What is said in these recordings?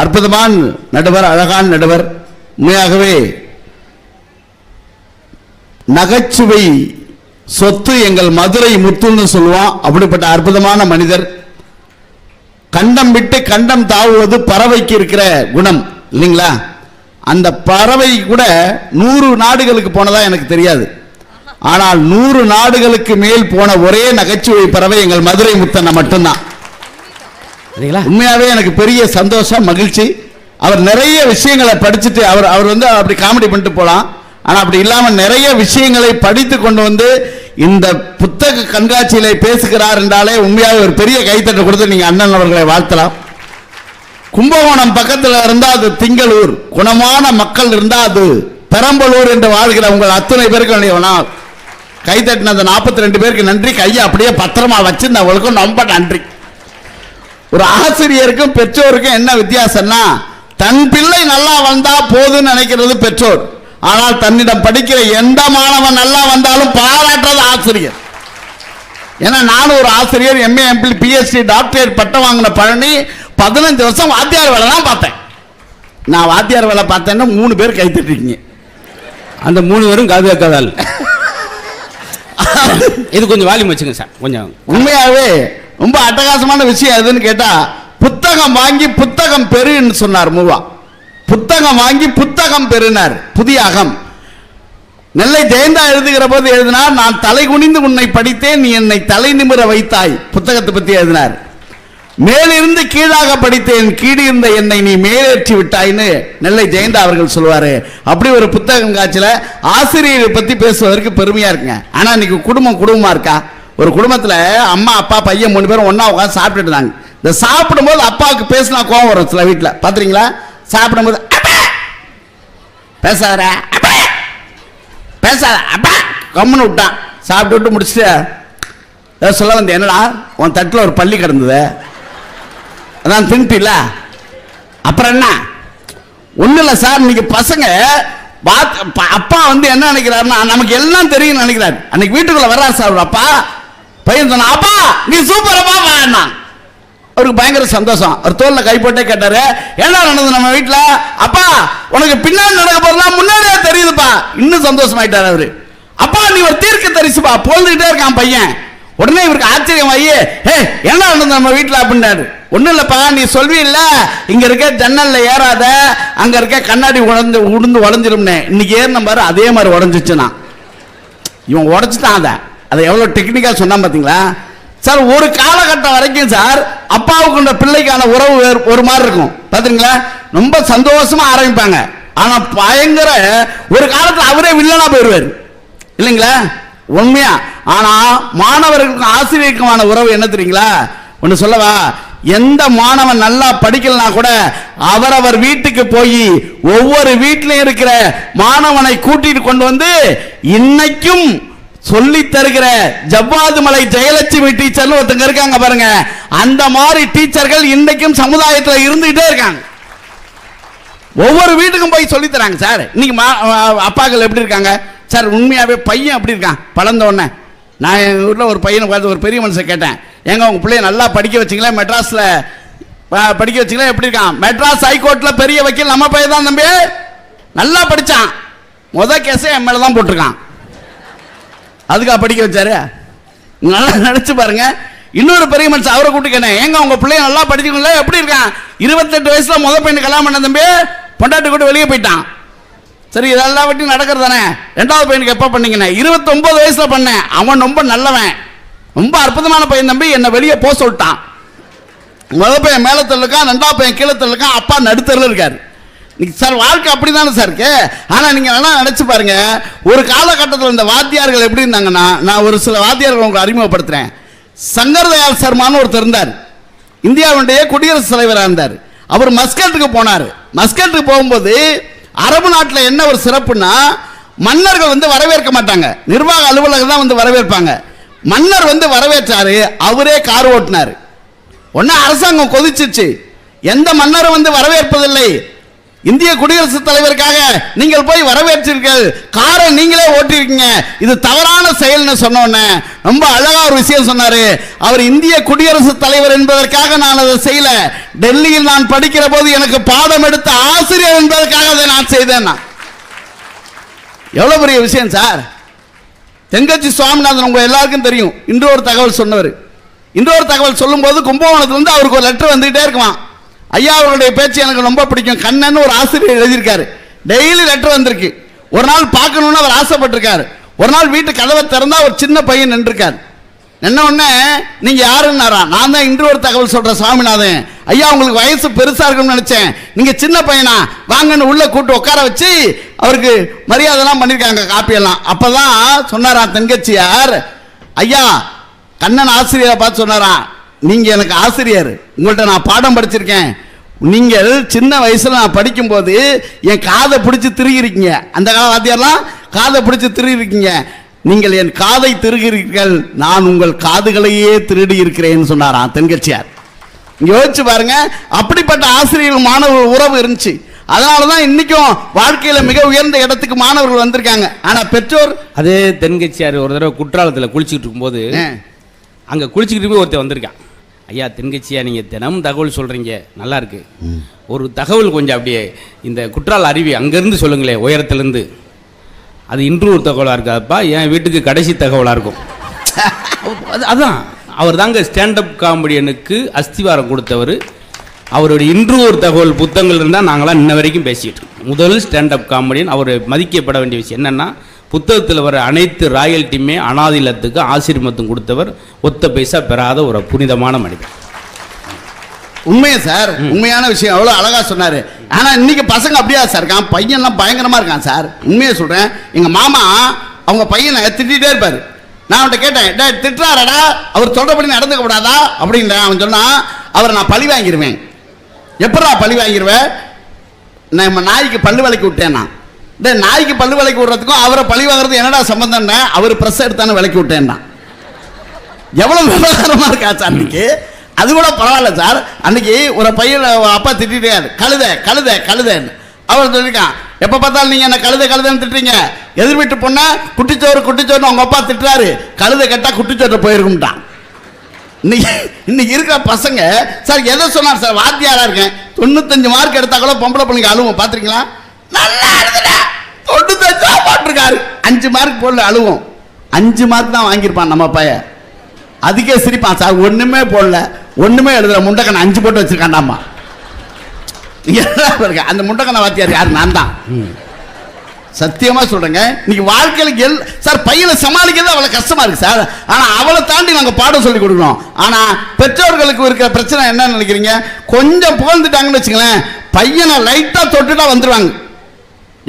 அற்புதமான நடுவர் அழகான நடுவர். உண்மையாகவே நகைச்சுவை சொத்து எங்கள் மதுரை முத்துன்னு சொல்லுவோம் அப்படிப்பட்ட அற்புதமான மனிதர். கண்டம் விட்டு கண்டம் தாவுவது பறவைக்கு இருக்கிற குணம் இல்லைங்களா? அந்த பறவை கூட நூறு நாடுகளுக்கு போனதா எனக்கு தெரியாது. ஆனால் நூறு நாடுகளுக்கு மேல் போன ஒரே நகைச்சுவை பறவை எங்கள் மதுரை முத்தனை மட்டும்தான். சரிங்களா? உண்மையாவே எனக்கு பெரிய சந்தோஷம் மகிழ்ச்சி. அவர் நிறைய விஷயங்களை படிச்சுட்டு அவர் அவர் வந்து அப்படி காமெடி பண்ணிட்டு போலாம். ஆனால் அப்படி இல்லாமல் நிறைய விஷயங்களை படித்து கொண்டு வந்து இந்த புத்தக கண்காட்சியில பேசுகிறார் என்றாலே உண்மையாக ஒரு பெரிய கைத்தட்டு கொடுத்து நீங்க அண்ணன் அவர்களை வாழ்த்தலாம். கும்பகோணம் பக்கத்தில் இருந்தால் அது திங்களூர். குணமான மக்கள் இருந்தால் அது பெரம்பலூர் என்று வாழ்கிற உங்கள் அத்தனை பேருக்கு என்னுடைய வணக்கம். கைத்தட்டின அந்த நாற்பத்தி ரெண்டு பேருக்கு நன்றி. கையை அப்படியே பத்திரமா வச்சிருந்தவங்களுக்கும் ரொம்ப நன்றி. ஒரு ஆசிரியருக்கும் பெற்றோருக்கும் என்ன வித்தியாசம்னா தன் பிள்ளை நல்லா வந்தா போதும்னு நினைக்கிறது பெற்றோர். ஆனால் தன்னிடம் படிக்கிற எந்த மாணவன் நல்லா வந்தாலும் பாராட்டுறது ஆசிரியர். ஏன்னா நானும் ஒரு ஆசிரியர் எம்ஏ எம்பிள் பிஎஸ்சி டாக்டரேட் பட்டம் வாங்கின பழனி பதினஞ்சு வருஷம் வாத்தியார் வேலை தான் பார்த்தேன். நான் வாத்தியார் வேலை பார்த்தேன்னா மூணு பேர் கை தட்டிருக்கீங்க. அந்த மூணு பேரும் காது கேட்காதால் இது கொஞ்சம் வால்யூம் வச்சுங்க சார். கொஞ்சம். உண்மையாவே ரொம்ப அட்டகாசமான விஷயம் எதுன்னு கேட்டா புத்தகம் வாங்கி புத்தகம் பெறுன்னு சொன்னார் மூவா. புத்தகம் வாங்கி புத்தகம் பெறுனார் புதிய அகம். நெல்லை ஜெயந்தா எழுதுகிற போது எழுதினார் நான் தலை குனிந்து உன்னை படித்தேன் நீ என்னை தலை நிமிர வைத்தாய். புத்தகத்தை பத்தி எழுதினார். மேலிருந்து கீழாக படித்தேன் கீழிருந்த என்னை நீ மேலேற்றி விட்டாய்ன்னு நெல்லை ஜெயந்தா அவர்கள் சொல்வாரு அப்படி ஒரு புத்தகம் காட்சியில ஆசிரியரை பத்தி பேசுவதற்கு பெருமையா இருக்குங்க. ஆனா இன்னைக்கு குடும்பம் குடும்பமா இருக்கா? ஒரு குடும்பத்தில் அம்மா அப்பா பையன் மூணு பேரும் ஒன்றா உட்காந்து சாப்பிட்டுட்டு இருந்தாங்க. இந்த சாப்பிடும்போது அப்பாவுக்கு பேசினா கோவம் வரும் சில வீட்டில் பார்த்துறீங்களா சாப்பிடும்போது "அப்பா!" அப்பா! பேசாத அப்பா! கம்முன்னு விட்டான். சாப்பிட்டு விட்டு முடிச்சுட்டு ஏதோ சொல்ல வந்தேன் என்னடா? உன் தட்டில் ஒரு பள்ளி கிடந்தது. அதான் தின்ட்டில அப்புறம் என்ன? ஒன்றும் இல்லை சார் இன்னைக்கு பசங்க பாத்- அப்பா வந்து என்ன நினைக்கிறாருன்னா நமக்கு எல்லாம் தெரியும் நினைக்கிறார். அன்னைக்கு வீட்டுக்குள்ள வர்றாரு சார் அப்பா. பையன் சொன்னான் அப்பா நீ சூப்பர் அப்பா வேணாம் அவருக்கு பயங்கர சந்தோஷம். அவர் தோல்ல கை போட்டே கேட்டாரு என்ன நடந்தது நம்ம வீட்டில் அப்பா உனக்கு பின்னாடி நடக்க போறதெல்லாம் முன்னாடியே தெரியுதுப்பா. இன்னும் சந்தோஷமாயிட்டார் அவரு. அப்பா நீ ஒரு தீர்க்க தரிசுப்பா போல்ந்துகிட்டே இருக்கான் பையன். உடனே இவருக்கு ஆச்சரியம் ஆகி ஏ என்ன நடந்தது நம்ம வீட்டில் அப்படின்னாரு. ஒன்றும் இல்லைப்பா நீ சொல்வியில்ல இங்கே இருக்க ஜன்னலில் ஏறாத. அங்கே இருக்க கண்ணாடி உடந்து உடுந்து உடஞ்சிரும்னே இன்னைக்கு ஏறின பாரு அதே மாதிரி உடஞ்சிச்சுனா இவன் உடச்சிட்டான் அதை. அதை எவ்வளோ டெக்னிக்காக சொன்னான் பார்த்தீங்களா சார் ஒரு காலகட்டம் வரைக்கும் சார் அப்பாவுக்குன்ற பிள்ளைக்கான உறவு ஒரு மாதிரி இருக்கும். பாத்தீங்களா? ரொம்ப சந்தோஷமா ஆரம்பிப்பாங்க. ஆனால் பயங்கர ஒரு காலத்தில் அவரே வில்லனா போயிடுவார் இல்லைங்களா? உண்மையா? ஆனால் மாணவர்களுக்கும் ஆசிரியருக்குமான உறவு என்ன தெரியுங்களா? ஒன்று சொல்லவா? எந்த மாணவன் நல்லா படிக்கலனா கூட அவரவர் வீட்டுக்கு போய் ஒவ்வொரு வீட்டிலையும் இருக்கிற மாணவனை கூட்டிட்டு கொண்டு வந்து இன்னைக்கும் சொல்லி தருகிற ஜவ்வாது மலை ஜெயலட்சுமி டீச்சர்னு ஒருத்தங்க இருக்காங்க பாருங்க. அந்த மாதிரி டீச்சர்கள் இன்றைக்கும் சமுதாயத்தில் இருந்துகிட்டே இருக்காங்க. ஒவ்வொரு வீட்டுக்கும் போய் சொல்லி தராங்க சார் இன்னைக்கு மா- அப்பாக்கள் எப்படி இருக்காங்க? சார் உண்மையாவே பையன் எப்படி இருக்கான். பழந்த உடனே நான் எங்கள் ஊரில் ஒரு பையனை பார்த்து ஒரு பெரிய மனுஷன் கேட்டேன். ஏங்க உங்கள் பிள்ளைய நல்லா படிக்க வச்சிங்களா? மெட்ராஸில் படிக்க வச்சிங்களா? எப்படி இருக்கான்? மெட்ராஸ் ஹைகோர்ட்டில் பெரிய வக்கீல் நம்ம பையன் தான் தம்பி. நல்லா படித்தான் முத கேஸே என் மேலே தான் போட்டிருக்கான். அதுக்கா படிக்க வச்சாரு. நல்லா நினைச்சு பாருங்க. இன்னொரு பெரிய மனுஷன் அவரை கூட்டு ஏங்க உங்க பிள்ளைய நல்லா படிச்சுக்கல எப்படி இருக்கான்? இருபத்தெட்டு வயசுல முத பையன் கல்யாணம் பண்ண தம்பி பொண்டாட்டி கூட வெளியே போயிட்டான். சரி இதெல்லாம் வட்டி நடக்கிறது தானே? ரெண்டாவது பையனுக்கு எப்போ பண்ணீங்கண்ணே இருபத்தொம்பது வயசுல பண்ணேன். அவன் ரொம்ப நல்லவன். ரொம்ப அற்புதமான பையன் தம்பி. என்னை வெளியே போக சொல்லிட்டான். முத பையன் மேலத்தில் இருக்கான். ரெண்டாவது பையன் கீழத்தில் இருக்கான். அப்பா நடுத்தரில் இருக்காரு. சார் வாழ்க்கை அப்படி தானே சார் இருக்கு. ஆனால் நீங்கள் வேணால் நினச்சி பாருங்க. ஒரு காலகட்டத்தில் இந்த வாத்தியார்கள் எப்படி இருந்தாங்கன்னா நான் ஒரு சில வாத்தியார்கள் உங்களுக்கு அறிமுகப்படுத்துகிறேன் சங்கர்தயாள் சர்மான்னு ஒருத்தர் இருந்தார். இந்தியாவுடைய குடியரசுத் தலைவராக இருந்தார். அவர் மஸ்கட்டுக்கு போனார். மஸ்கட்டுக்கு போகும்போது அரபு நாட்டில் என்ன ஒரு சிறப்புன்னா மன்னர்கள் வந்து வரவேற்க மாட்டாங்க. நிர்வாக அலுவலகம் தான் வந்து வரவேற்பாங்க. மன்னர் வந்து வரவேற்றாரு. அவரே கார் ஓட்டினார். ஒன்று அரசாங்கம் கொதிச்சிச்சு. எந்த மன்னரும் வந்து வரவேற்பதில்லை. இந்திய குடியரசுத் தலைவருக்காக நீங்கள் போய் வரவேற்றீர்கள் காரை நீங்களே ஓட்டிருக்கீங்க இது தவறான செயல்னு சொன்னோன்னே ரொம்ப அழகா ஒரு விஷயம் சொன்னாரு. அவர் இந்திய குடியரசுத் தலைவர் என்பதற்காக நான் அதை செய்யல. டெல்லியில் நான் படிக்கிற போது எனக்கு பாடம் எடுத்த ஆசிரியர் என்பதற்காக அதை நான் செய்தேன் நான். எவ்வளவு பெரிய விஷயம் சார். தெங்கச்சி சுவாமிநாதன் உங்க எல்லாருக்கும் தெரியும். இன்று ஒரு தகவல் சொன்னவர். இன்று ஒரு தகவல் சொல்லும்போது கும்பகோணத்துல இருந்து அவருக்கு ஒரு லெட்டர் வந்துகிட்டே இருக்குமா ஐயா அவருடைய பேச்சு எனக்கு ரொம்ப பிடிக்கும். கண்ணன் ஒரு ஆசிரியர் எழுதியிருக்காரு. டெய்லி லெட்டர் வந்திருக்கு. ஒரு நாள் பார்க்கணும்னு அவர் ஆசைப்பட்டிருக்காரு. ஒரு நாள் வீட்டு கதவை திறந்தா ஒரு சின்ன பையன் நின்றுருக்காரு. என்ன உடனே நீங்க யாருன்னாரா? நான் தான் இன்று ஒரு தகவல் சொல்றேன் சுவாமிநாதன். ஐயா உங்களுக்கு வயசு பெருசா இருக்கும்னு நினைச்சேன். நீங்க சின்ன பையனா? வாங்கன்னு உள்ள கூட்டு உட்கார வச்சு அவருக்கு மரியாதைலாம் பண்ணிருக்காங்க காப்பியெல்லாம். அப்பதான் சொன்னாராம் தங்கச்சியார் ஐயா கண்ணன் ஆசிரியரை பார்த்து சொன்னாராம். நீங்க எனக்கு ஆசிரியர். உங்கள்ட்ட நான் பாடம் படிச்சிருக்கேன். நீங்கள் சின்ன வயசுல நான் படிக்கும்போது என் காதை பிடிச்சி திருகிருக்கீங்க அந்த கால வாத்தியார்லாம் காதை பிடிச்சி திருகிருக்கீங்க நீங்கள் என் காதை திருகிறீர்கள். நான் உங்கள் காதுகளையே திருடி இருக்கிறேன்னு சொன்னாராம் தென்கட்சியார். யோசிச்சு பாருங்க அப்படிப்பட்ட ஆசிரியர்கள் மாணவர்கள் உறவு இருந்துச்சு. அதனால தான் இன்னைக்கும் வாழ்க்கையில மிக உயர்ந்த இடத்துக்கு மாணவர்கள் வந்திருக்காங்க. ஆனா பெற்றோர் அதே தென்கட்சியார் ஒரு தடவை குற்றாலத்தில் குளிச்சுக்கிட்டு இருக்கும்போது அங்கே குளிச்சுக்கிட்டு போய் ஒருத்தன் வந்திருக்கான். ஐயா தென்கட்சியா நீங்கள் தினமும் தகவல் சொல்கிறீங்க நல்லா இருக்கு. ஒரு தகவல் கொஞ்சம் அப்படியே இந்த குற்றால அருவி அங்கேருந்து சொல்லுங்களேன் உயரத்துலேருந்து. அது இன்று ஒரு தகவலாக இருக்காதுப்பா என் வீட்டுக்கு கடைசி தகவலாக இருக்கும். அது அதான். அவர் தாங்க ஸ்டாண்டப் காமெடியனுக்கு அஸ்திவாரம் கொடுத்தவர். அவருடைய இன்று ஒரு தகவல் புத்தகங்கள் இருந்தால் நாங்களாம் இன்ன வரைக்கும் பேசிக்கிட்டு. முதல் ஸ்டாண்டப் காமெடியன் அவர் மதிக்கப்பட வேண்டிய விஷயம் என்னென்னா புத்தகத்தில் வர அனைத்து ராயல்ட்டியுமே அனாதிலத்துக்கு ஆசீர்மத்தும் கொடுத்தவர் ஒத்த பைசா பெறாத ஒரு புனிதமான மனிதர். உண்மையா சார்? உண்மையான விஷயம். அவ்வளவு அழகா சொன்னாரு. ஆனா இன்னைக்கு பசங்க அப்படியா சார்? இருக்கான் பையன்லாம் பயங்கரமா இருக்கான் சார். உண்மையை சொல்றேன். எங்க மாமா அவங்க பையனை திட்டிகிட்டே இருப்பாரு. நான் அவன்கிட்ட கேட்டேன் டேய் திட்டுறாரடா. அவர் சொல்றபடி நடந்துக்க கூடாதா? அப்படின்றேன் அவன் சொன்னான் அவரை நான் பழி வாங்கிருவேன். எப்படா பழி வாங்கிருவேன் நான் நம்ம நாய்க்கு பல்லு விலைக்கு விட்டேன் நான். இந்த நாய்க்கு பல்லு விலைக்கு விடுறதுக்கும் அவரை பழி வாங்குறது என்னடா சம்பந்தம்னா அவர் ப்ரெஸ் எடுத்தானே விலைக்கு விட்டேன்னா. எவ்வளவு விவகாரமா இருக்கா சார் அன்னைக்கு? அது கூட பரவாயில்ல சார். அன்னைக்கு ஒரு பையன் அப்பா திட்டிட்டாரு கழுத கழுத கழுதன்னு. அவர் சொல்லியிருக்கான் எப்ப பார்த்தாலும் நீங்க என்ன கழுத கழுதன்னு திட்டுறீங்க? எதிர் வீட்டு பொண்ணா குட்டிச்சோறு குட்டிச்சோறுனு அவங்க அப்பா திட்டுறாரு. கழுத கேட்டா குட்டிச்சோற்ற போயிருக்கும்ட்டான். இன்னைக்கு இன்னைக்கு இருக்கிற பசங்க சார் எதை சொன்னார் சார்? வாத்தியாரா இருக்கேன். தொண்ணூத்தஞ்சு மார்க் எடுத்தா கூட பொம்பளை பிள்ளைங்க அழுவும். பாத்திருக்கீங்களா நல்லா எழுதுடா தொண்ணூத்தஞ்சா போட்டிருக்காரு. அஞ்சு மார்க் போடல அழுவோம். அஞ்சு மார்க் தான் வாங்கியிருப்பான் நம்ம பையன் அதுக்கே சிரிப்பான் சார் ஒண்ணுமே போடல. ஒண்ணுமே எழுதல. முண்டக்கனை அஞ்சு போட்டு வச்சிருக்காண்டாமா? இருக்கு அந்த முண்டக்கனை வாத்தியார் யார்? நான் தான். சத்தியமா சொல்றேங்க. இன்னைக்கு வாழ்க்கையில் எல் சார் பையனை சமாளிக்கிறது அவ்வளவு கஷ்டமா இருக்கு சார். ஆனா அவளை தாண்டி நாங்க பாடம் சொல்லி கொடுக்கணும். ஆனா பெற்றோர்களுக்கு இருக்கிற பிரச்சனை என்னன்னு நினைக்கிறீங்க? கொஞ்சம் புகழ்ந்துட்டாங்கன்னு வச்சுங்களேன் பையனை லைட்டா தொட்டுட்டா வந்துருவாங்க.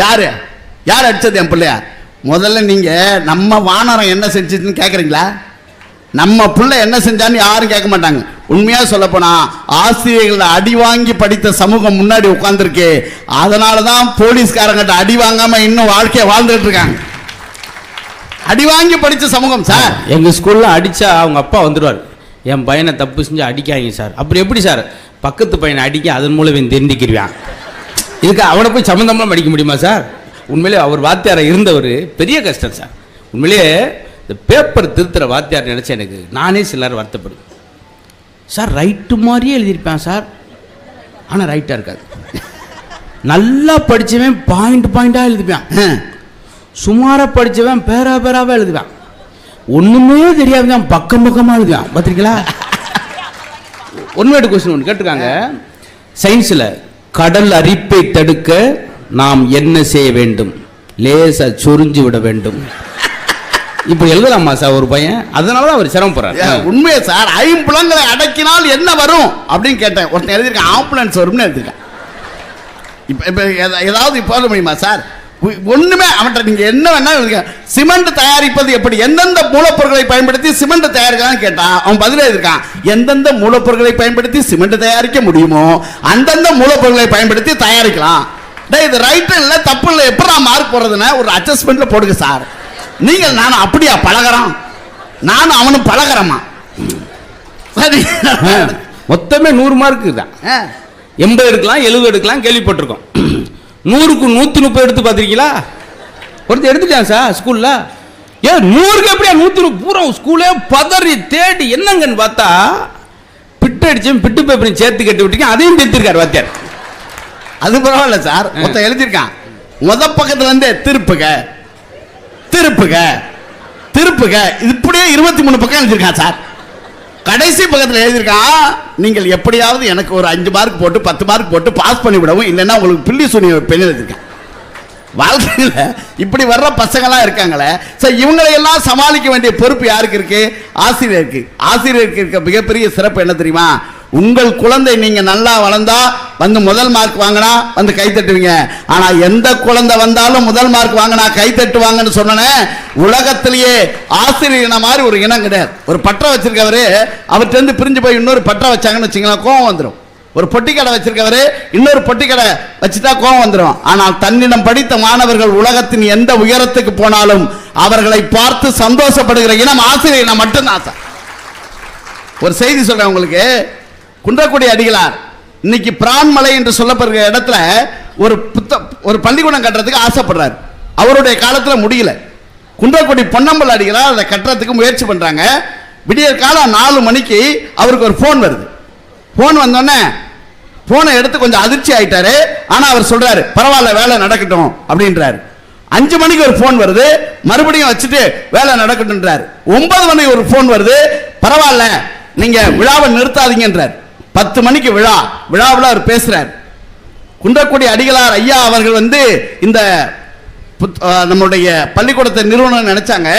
யாரு? யார் அடித்தது என் பிள்ளையா? முதல்ல நீங்கள் நம்ம வானரம் என்ன செஞ்சிச்சுன்னு கேட்குறீங்களா நம்ம பிள்ளை என்ன செஞ்சான்னு யாரும் கேட்க மாட்டாங்க. உண்மையாக சொல்லப்போனால் ஆசிரியர்களை அடி வாங்கி படித்த சமூகம் முன்னாடி உட்காந்துருக்கு அதனால தான் போலீஸ்காரங்கிட்ட அடி வாங்காமல் இன்னும் வாழ்க்கையை வாழ்ந்துட்டு இருக்காங்க. அடி வாங்கி படித்த சமூகம் சார். எங்கள் ஸ்கூலில் அடித்தா அவங்க அப்பா வந்துடுவார் என் பையனை தப்பு செஞ்சு அடிக்காதீங்க சார். அப்படி எப்படி சார்? பக்கத்து பையனை அடிக்க அதன் மூலம் இவன் இதுக்கு அவனை போய் சம்மந்தம்லாம் படிக்க முடியுமா சார்? உண்மையிலே அவர் வாத்தியாரை இருந்தவர் பெரிய கஷ்டம் சார். உண்மையிலேயே இந்த பேப்பர் திருத்துற வாத்தியார் நினச்ச எனக்கு நானே சில நேரம் வருத்தப்படுவேன் சார் ரைட்டு மாதிரியே எழுதியிருப்பேன் சார். ஆனால் ரைட்டாக இருக்காது. நல்லா படிச்சவன் பாயிண்ட் பாயிண்டாக எழுதிப்பான். ஹம். சுமாரா படிச்சவன் பேரா பேராவே எழுதுவான். ஒண்ணுமே தெரியாதவன் பக்கம் பக்கமா எழுதுவான். பார்த்திருக்கீங்களா ஒன்வேடு கொஸ்டின் ஒன்று கேட்டிருக்காங்க. சயின்ஸில் கடல் அரிப்பை தடுக்க நாம் என்ன செய்ய வேண்டும்? லேசா சொரிஞ்சு விட வேண்டும். இப்படி எழுதலாமா சார் ஒரு பையன்? அதனால தான் அவர் சிரமப்படுறாரு. உண்மையா சார்? ஐம்புலங்களை அடக்கினால் என்ன வரும்? அப்படின்னு கேட்டேன். ஒருத்தன் எழுதியிருக்கான் ஆம்புலன்ஸ் வரும்னு எழுதியிருக்கான். இப்போ இப்போ ஏதாவது இப்போ முடியுமா சார்? ஒண்ணுமே அவன்கிட்ட நீங்க என்ன வேணா எழுதுங்க. சிமெண்ட் தயாரிப்பது எப்படி? எந்தெந்த மூலப்பொருட்களை பயன்படுத்தி சிமெண்ட் தயாரிக்கலாம்னு கேட்டான் அவன் பதில் எழுதியிருக்கான். எந்தெந்த மூலப்பொருட்களை பயன்படுத்தி சிமெண்ட் தயாரிக்க முடியுமோ அந்தந்த மூலப்பொருட்களை பயன்படுத்தி தயாரிக்கலாம். டேய் இது ரைட்டு இல்லை தப்பு இல்லை எப்படி மார்க் போடுறதுன்னு ஒரு அட்ஜஸ்ட்மெண்ட்ல போடுங்க சார் நீங்கள் நானும் அப்படியா பழகிறோம்? நானும் அவனும் பழகிறோமா? சரி. மொத்தமே நூறு மார்க்கு தான். எண்பது எடுக்கலாம் எழுபது எடுக்கலாம் கேள்விப்பட்டிருக்கோம். நூறுக்கு நூற்றி முப்பது எடுத்து பார்த்துருக்கீங்களா? ஒருத்தர் எடுத்துட்டான் சார் ஸ்கூலில் ஏன் நூறுக்கு எப்படியா நூற்றி பூரா ஸ்கூலே பதறி தேடி என்னங்கன்னு பார்த்தா பிட்டு அடிச்சும் பிட்டு பேப்பரையும் சேர்த்து கட்டி விட்டுருக்கேன் அதையும் திருத்திருக்காரு வாத்தியார். அது பரவாயில்ல சார். மொத்தம் எழுதியிருக்கான். முத பக்கத்துல இருந்து திருப்புக திருப்புக திருப்புக. இப்படியே இருபத்தி மூணு பக்கம் எழுதியிருக்கான் சார். கடைசி பக்கத்தில் எழுதியிருக்கான் நீங்கள் எப்படியாவது எனக்கு ஒரு அஞ்சு மார்க் போட்டு பத்து மார்க் போட்டு பாஸ் பண்ணி விடவும் இல்லைன்னா உங்களுக்கு பில்லி சுனி பெண் எழுதியிருக்கேன். வாழ்க்கையில் இப்படி வர்ற பசங்களாம் இருக்காங்களே. சார் இவங்களை எல்லாம் சமாளிக்க வேண்டிய பொறுப்பு யாருக்கு இருக்கு? ஆசிரியருக்கு. ஆசிரியருக்கு இருக்க மிகப்பெரிய சிறப்பு என்ன தெரியுமா? உங்கள் குழந்தை நீங்க நல்லா வளர்ந்தா வந்து முதல் மார்க் வாங்கினா வந்து கை தட்டுவீங்க. ஆனா எந்த குழந்தை வந்தாலும் முதல் மார்க் வாங்கினா கை தட்டுவாங்கன்னு சொன்னனே உலகத்திலேயே ஆசிரியர் மாதிரி ஒரு இனம் கிடையாது. ஒரு பற்ற வச்சிருக்கவரு அவர்கிட்ட பிரிஞ்சு போய் இன்னொரு பற்ற வச்சாங்கன்னு வச்சுங்களேன் கோவம் வந்துடும் ஒரு பொட்டி கடை வச்சிருக்கவரு இன்னொரு பொட்டி கடை வச்சுட்டா கோவம் வந்துடும் ஆனால் தன்னிடம் படித்த மாணவர்கள் உலகத்தின் எந்த உயரத்துக்கு போனாலும் அவர்களை பார்த்து சந்தோஷப்படுகிற இனம் ஆசிரியர் இனம் மட்டும்தான் சார். ஒரு செய்தி சொல்றேன் உங்களுக்கு. குன்றக்குடி அடிகளார். இன்னைக்கு பிரான்மலை என்று சொல்லப்படுகிற இடத்துல ஒரு புத்த ஒரு பள்ளிக்கூடம் கட்டுறதுக்கு ஆசைப்படுறாரு. அவருடைய காலத்தில் முடியல. குன்றக்குடி பொன்னம்பல் அடிகளார் அதை கட்டுறதுக்கு முயற்சி பண்ணுறாங்க விடியற் காலம் நாலு மணிக்கு அவருக்கு ஒரு ஃபோன் வருது. ஃபோன் வந்தோடனே ஃபோனை எடுத்து கொஞ்சம் அதிர்ச்சி ஆயிட்டாரு. ஆனால் அவர் சொல்கிறாரு பரவாயில்ல வேலை நடக்கட்டும் அப்படின்றாரு. அஞ்சு மணிக்கு ஒரு ஃபோன் வருது. மறுபடியும் வச்சுட்டு வேலை நடக்கட்டும்ன்றாரு. ஒன்பது மணிக்கு ஒரு ஃபோன் வருது. பரவாயில்ல நீங்கள் விழாவை நிறுத்தாதீங்கன்றார். பத்து மணிக்கு விழா. விழாவில் அவர் பேசுறார். குன்றக்குடி அடிகளார் ஐயா அவர்கள் வந்து இந்த புத்- நம்மளுடைய பள்ளிக்கூடத்தை நிறுவனம் நினைச்சாங்க.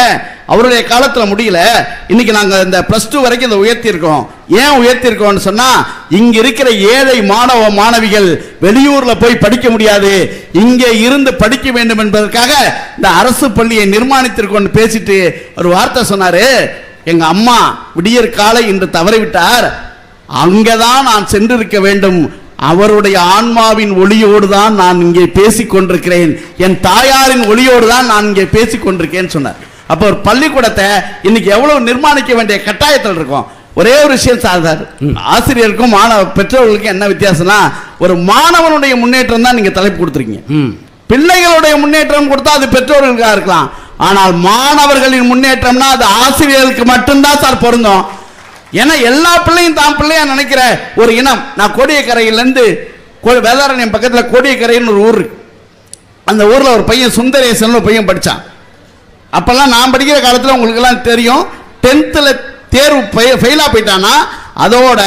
அவருடைய காலத்தில் முடியல. இன்னைக்கு நாங்கள் இந்த பிளஸ் டூ வரைக்கும் இதை உயர்த்தியிருக்கோம். ஏன் உயர்த்தியிருக்கோம்னு சொன்னால் சொன்னா இங்க இருக்கிற ஏழை மாணவ மாணவிகள் வெளியூர்ல போய் படிக்க முடியாது. இங்கே இருந்து படிக்க வேண்டும் என்பதற்காக இந்த அரசு பள்ளியை நிர்மாணித்திருக்கோம்னு பேசிட்டு ஒரு வார்த்தை சொன்னாரு. எங்க அம்மா விடியற் காலை இன்று தவறிவிட்டார். அங்கதான் நான் சென்றிருக்க வேண்டும். அவருடைய ஆன்மாவின் ஒளியோடு தான் நான் இங்கே பேசிக் கொண்டிருக்கிறேன் என் தாயாரின் ஒளியோடு தான் நான் இங்கே பேசிக் கொண்டிருக்கேன்னு சொன்னார். அப்ப ஒரு பள்ளிக்கூடத்தை இன்னைக்கு எவ்வளவு நிர்மாணிக்க வேண்டிய கட்டாயத்தில் இருக்கும். ஒரே ஒரு விஷயம் சார் சார். ஆசிரியருக்கும் மாணவ பெற்றோர்களுக்கும் என்ன வித்தியாசம்னா ஒரு மாணவனுடைய முன்னேற்றம் தான் நீங்க தலைப்பு கொடுத்துருக்கீங்க. பிள்ளைகளுடைய முன்னேற்றம் கொடுத்தா அது பெற்றோர்களுக்காக இருக்கலாம். ஆனால் மாணவர்களின் முன்னேற்றம்னா அது ஆசிரியர்களுக்கு மட்டும்தான் சார் பொருந்தும். ஏன்னா எல்லா பிள்ளையும் தான் பிள்ளையா நினைக்கிற ஒரு இனம். நான் கோடியக்கரையிலேருந்து வேதாரண்யம் பக்கத்தில் கோடியக்கரைன்னு ஒரு ஊர் அந்த ஊரில் ஒரு பையன் சுந்தரேசன் ஒரு பையன் படித்தான் அப்போல்லாம் நான் படிக்கிற காலத்தில் உங்களுக்கெல்லாம் தெரியும். டென்த்தில் தேர்வு ஃபெயிலாக போயிட்டான்னா அதோட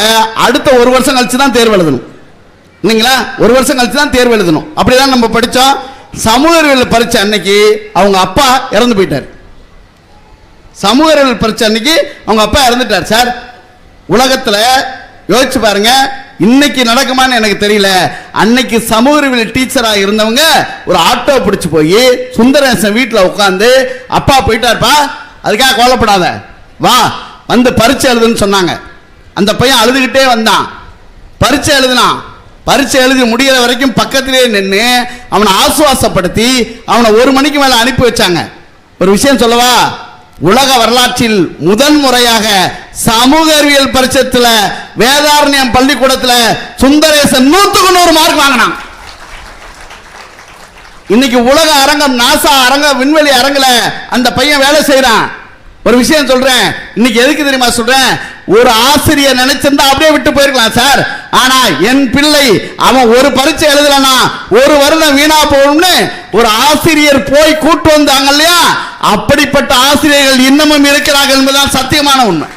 அடுத்த ஒரு வருஷம் கழிச்சு தான் தேர்வு எழுதணும். இல்லைங்களா? ஒரு வருஷம் கழிச்சு தான் தேர்வு எழுதணும். அப்படிதான் நம்ம படித்தோம் சமூக அறிவியல் பரீட்சை அன்னைக்கு அவங்க அப்பா இறந்து போயிட்டார். சமூக அறிவியல் பரீட்சை அன்னைக்கு அவங்க அப்பா இறந்துட்டார். சார் உலகத்தில் யோசிச்சு பாருங்க இன்னைக்கு நடக்குமான்னு எனக்கு தெரியல. அன்னைக்கு சமூக அறிவியல் டீச்சராக இருந்தவங்க ஒரு ஆட்டோ பிடிச்சு போய் சுந்தரேசன் வீட்டில் உட்காந்து அப்பா போயிட்டாருப்பா அதுக்காக கோலப்படாத. வா வந்து பரீட்சை எழுதுன்னு சொன்னாங்க. அந்த பையன் அழுதுகிட்டே வந்தான். பரீட்சை எழுதினான். பரீட்சை எழுதி முடிகிற வரைக்கும் பக்கத்திலே நின்று அவனை ஆசுவாசப்படுத்தி அவனை ஒரு மணிக்கு மேலே அனுப்பி வச்சாங்க. ஒரு விஷயம் சொல்லவா? உலக வரலாற்றில் முதன் முறையாக சமூக அறிவியல் பரிசத்துல வேதாரண்யம் பள்ளிக்கூடத்துல சுந்தரேசன் நூத்துக்கு நூறு மார்க் வாங்கினான். இன்னைக்கு உலக அரங்கம் நாசா அரங்க விண்வெளி அரங்கில் அந்த பையன் வேலை செய்யறான் ஒரு விஷயம் சொல்றேன். இன்னைக்கு எதுக்கு தெரியுமா சொல்றேன்? ஒரு ஆசிரியர் நினைச்சிருந்தா அப்படியே விட்டு போயிருக்கலாம் சார். ஆனா என் பிள்ளை அவன் ஒரு பரீட்சை எழுதலனா ஒரு வருடம் வீணா போகணும்னு ஒரு ஆசிரியர் போய் கூட்டு வந்தாங்க இல்லையா? அப்படிப்பட்ட ஆசிரியர்கள் இன்னமும் இருக்கிறார்கள் என்பதுதான் சத்தியமான உண்மை.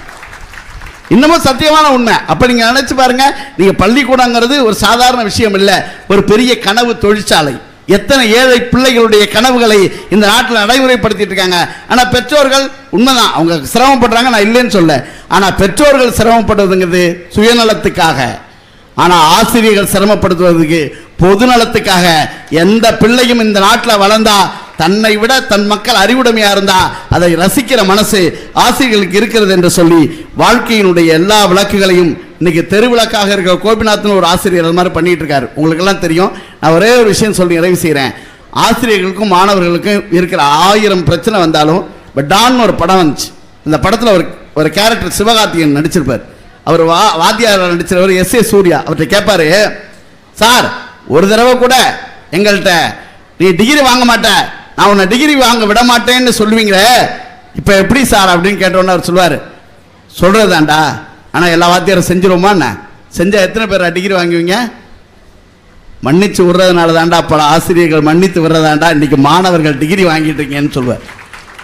இன்னமும் சத்தியமான உண்மை. அப்ப நீங்க நினைச்சு பாருங்க நீங்க பள்ளிக்கூடங்கிறது ஒரு சாதாரண விஷயம் இல்லை. ஒரு பெரிய கனவு தொழிற்சாலை. எத்தனை ஏழை பிள்ளைகளுடைய கனவுகளை இந்த நாட்டில் நடைமுறைப்படுத்திட்டு இருக்காங்க. ஆனா பெற்றோர்கள் உண்மைதான் அவங்க சிரமப்படுறாங்க நான் இல்லைன்னு சொல்ல. ஆனா பெற்றோர்கள் சிரமப்படுறதுங்கிறது சுயநலத்துக்காக. ஆனா ஆசிரியர்கள் சிரமப்படுத்துவதற்கு பொதுநலத்துக்காக எந்த பிள்ளையும் இந்த நாட்டில் வளர்ந்தா தன்னை விட தன் மக்கள் அறிவுடைமையா இருந்தா அதை ரசிக்கிற மனசு ஆசிரியர்களுக்கு இருக்கிறது என்று சொல்லி வாழ்க்கையினுடைய எல்லா விளக்குகளையும் இன்னைக்கு தெருவிளக்காக இருக்கிற கோபிநாத்னு ஒரு ஆசிரியர் அது மாதிரி பண்ணிட்டு இருக்காரு. உங்களுக்கு எல்லாம் தெரியும். நான் ஒரே ஒரு விஷயம் சொல்லி நிறைவு செய்கிறேன் ஆசிரியர்களுக்கும் மாணவர்களுக்கும் இருக்கிற ஆயிரம் பிரச்சனை வந்தாலும் இப்போ டான் ஒரு படம் வந்துச்சு. இந்த படத்தில் ஒரு ஒரு கேரக்டர் சிவகார்த்திகன் நடிச்சிருப்பார். அவர் வா வாத்தியார் நடிச்சிருவர் எஸ் ஏ சூர்யா. அவர்கிட்ட கேட்பாரு சார் ஒரு தடவை கூட எங்கள்கிட்ட நீ டிகிரி வாங்க மாட்ட. நான் உன்னை டிகிரி வாங்க விட மாட்டேன்னு சொல்லுவீங்களே இப்போ எப்படி சார் அப்படின்னு கேட்டோன்னே அவர் சொல்லுவார் சொல்கிறதாண்டா ஆனால் எல்லா வாத்தியாரும் செஞ்சிருவோமா என்ன? செஞ்சால் எத்தனை பேர் டிகிரி வாங்குவீங்க? மன்னிச்சு விடுறதுனால தாண்டா பல ஆசிரியர்கள் மன்னித்து விடுறதாண்டா இன்றைக்கி மாணவர்கள் டிகிரி வாங்கிட்டு இருக்கீங்கன்னு சொல்லுவார்.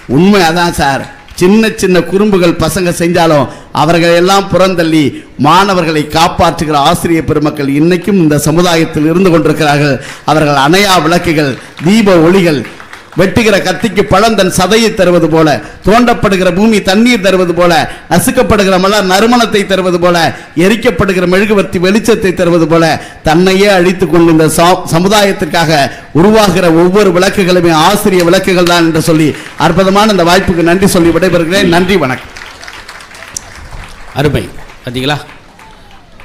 உண்மை அதான் சார் சின்ன சின்ன குறும்புகள் பசங்க செஞ்சாலும் அவர்கள் எல்லாம் புறந்தள்ளி மாணவர்களை காப்பாற்றுகிற ஆசிரியர் பெருமக்கள் இன்னைக்கும் இந்த சமுதாயத்தில் இருந்து கொண்டிருக்கிறார்கள். அவர்கள் அணையா விளக்குகள் தீப ஒளிகள் வெட்டுகிற கத்திக்கு பழம் தன் சதையை தருவது போல தோண்டப்படுகிற பூமி தண்ணீர் தருவது போல நசுக்கப்படுகிற மலர் நறுமணத்தை தருவது போல எரிக்கப்படுகிற மெழுகுவர்த்தி வெளிச்சத்தை தருவது போல தன்னையே அழித்துக் கொண்டு இந்த சமுதாயத்திற்காக உருவாகிற ஒவ்வொரு விளக்குகளுமே ஆசிரிய விளக்குகள் தான் என்று சொல்லி அற்புதமான இந்த வாய்ப்புக்கு நன்றி சொல்லி விடைபெறுகிறேன். நன்றி வணக்கம். அருமை. பார்த்தீங்களா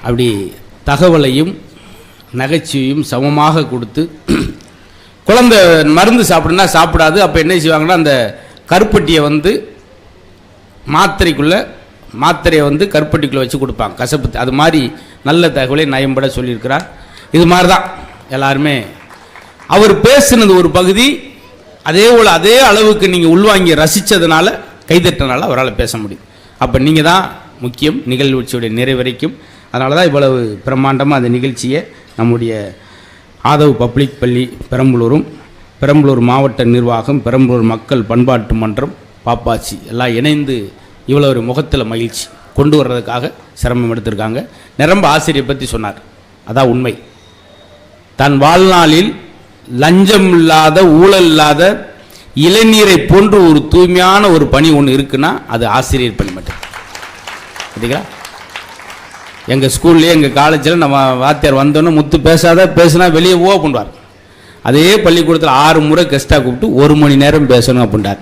அப்படி தகவலையும் நகைச்சுவையும் சமமாக கொடுத்து குழந்தை மருந்து சாப்பிடுனா சாப்பிடாது அப்போ என்ன செய்வாங்கன்னா அந்த கருப்பட்டியை வந்து மாத்திரைக்குள்ளே மாத்திரையை வந்து கருப்பட்டிக்குள்ளே வச்சு கொடுப்பாங்க. கசப்பு அது மாதிரி நல்ல தகவலை நயம்பட சொல்லியிருக்கிறார். இது மாதிரி தான் எல்லாருமே. அவர் பேசுனது ஒரு பகுதி அதே போல் அதே அளவுக்கு நீங்கள் உள்வாங்கி ரசித்ததுனால கைதட்டினால அவரால் பேச முடியும். அப்போ நீங்கள் தான் முக்கியம் நிகழ்ச்சியுடைய நிறைவரைக்கும். அதனால தான் இவ்வளவு பிரம்மாண்டமாக அந்த நிகழ்ச்சியை நம்முடைய ஆதவ் பப்ளிக் பள்ளி பெரம்பலூரும் பெரம்பலூர் மாவட்ட நிர்வாகம் பெரம்பலூர் மக்கள் பண்பாட்டு மன்றம் பாப்பாச்சி எல்லாம் இணைந்து இவ்வளோ ஒரு முகத்தில் மகிழ்ச்சி. கொண்டு வர்றதுக்காக சிரமம் எடுத்திருக்காங்க. நிரம்ப ஆசிரியர் பற்றி சொன்னார். அதான் உண்மை. தன் வாழ்நாளில் லஞ்சம் இல்லாத ஊழல் இல்லாத இளநீரை போன்று ஒரு தூய்மையான ஒரு பணி ஒன்று இருக்குன்னா அது ஆசிரியர் பணி மட்டும். பார்த்தீங்களா எங்கள் ஸ்கூல்லேயே எங்கள் காலேஜில் நம்ம வாத்தியார் வந்தோன்னே முத்து பேசாத பேசுனா வெளியே ஓ பண்ணுவார் அதே பள்ளிக்கூடத்தில் ஆறு முறை கெஸ்ட்டாக கூப்பிட்டு ஒரு மணி நேரம் பேசணும் அப்படின்றார்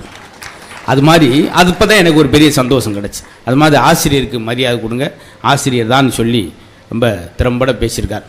அது மாதிரி அது இப்போ தான் எனக்கு ஒரு பெரிய சந்தோஷம் கிடச்சி. அது மாதிரி ஆசிரியருக்கு மரியாதை கொடுங்க. ஆசிரியர் தான் சொல்லி ரொம்ப திறம்பட பேசியிருக்கார்.